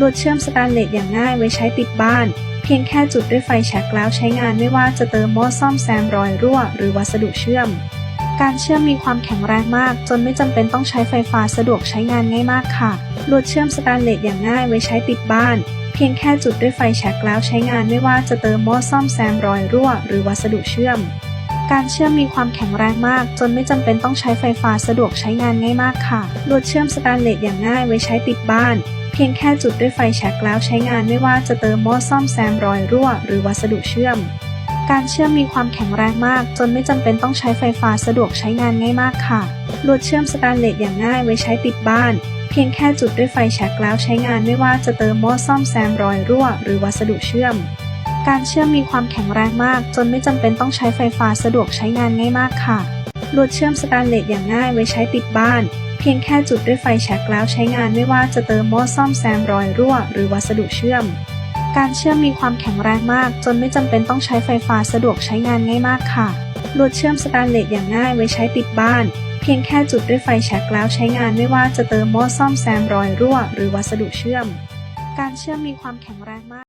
ลวดเชื่อมสแตนเลสอย่างง่ายไว้ใช้ติดบ้าน เพียงแค่จุดด้วยไฟแช็กแล้วใช้งานไม่ว่าจะเติมโม่ซ่อมแซมรอยรั่ว หรือวัสดุเชื่อม การเชื่อมมีความแข็งแรงมาก จนไม่จำเป็นต้องใช้ไฟฟ้าสะดวกใช้งานง่ายมากค่ะ ลวดเชื่อมสแตนเลสอย่างง่ายไว้ใช้ติดบ้าน เพียงแค่จุดด้วยไฟแช็กแล้วใช้งานไม่ว่าจะเติมโม่ซ่อมแซมรอยรั่ว หรือวัสดุเชื่อม การเชื่อมมีความแข็งแรงมาก จนไม่จำเป็นต้องใช้ไฟฟ้าสะดวกใช้งานง่ายมากค่ะ ลวดเชื่อมสแตนเลสอย่างง่ายไว้ใช้ติดบ้าน เพียงแค่จุดด้วยไฟแช็กแล้วใช้งานไม่ว่าจะเติมโม่ซ่อมแซมรอยรั่ว หรือวัสดุเชื่อม การเชื่อมมีความแข็งแรงมาก จนไม่จำเป็นต้องใช้ไฟฟ้าสะดวกใช้งานง่ายมากค่ะ ลวดเชื่อมสแตนเลสอย่างง่ายไว้ใช้ติดบ้าน เพียงแค่จุดด้วยไฟแช็กแล้วใช้งานไม่ว่าจะเติมโม่ซ่อมแซมรอยรั่ว หรือวัสดุเชื่อม การเชื่อมมีความแข็งแรงมาก จนไม่จำเป็นต้องใช้ไฟฟ้าสะดวกใช้งานง่ายมากค่ะ ลวดเชื่อมสแตนเลสอย่างง่ายไว้ใช้ติดบ้าน เพียงแค่จุดด้วยไฟแช็กแล้วใช้งานไม่ว่าจะเติมโม่ซ่อมแซมรอยรั่ว หรือวัสดุเชื่อม การเชื่อมมีความแข็งแรงมาก จนไม่จำเป็นต้องใช้ไฟฟ้าสะดวกใช้งานง่ายมากค่ะ ลวดเชื่อมสแตนเลสอย่างง่ายไว้ใช้ติดบ้านเพียงแค่จุดด้วยไฟแช็กแล้วใช้งานไม่ว่าจะเติมโม่ซ่อมแซมรอยรั่ว หรือวัสดุเชื่อม การเชื่อมมีความแข็งแรงมาก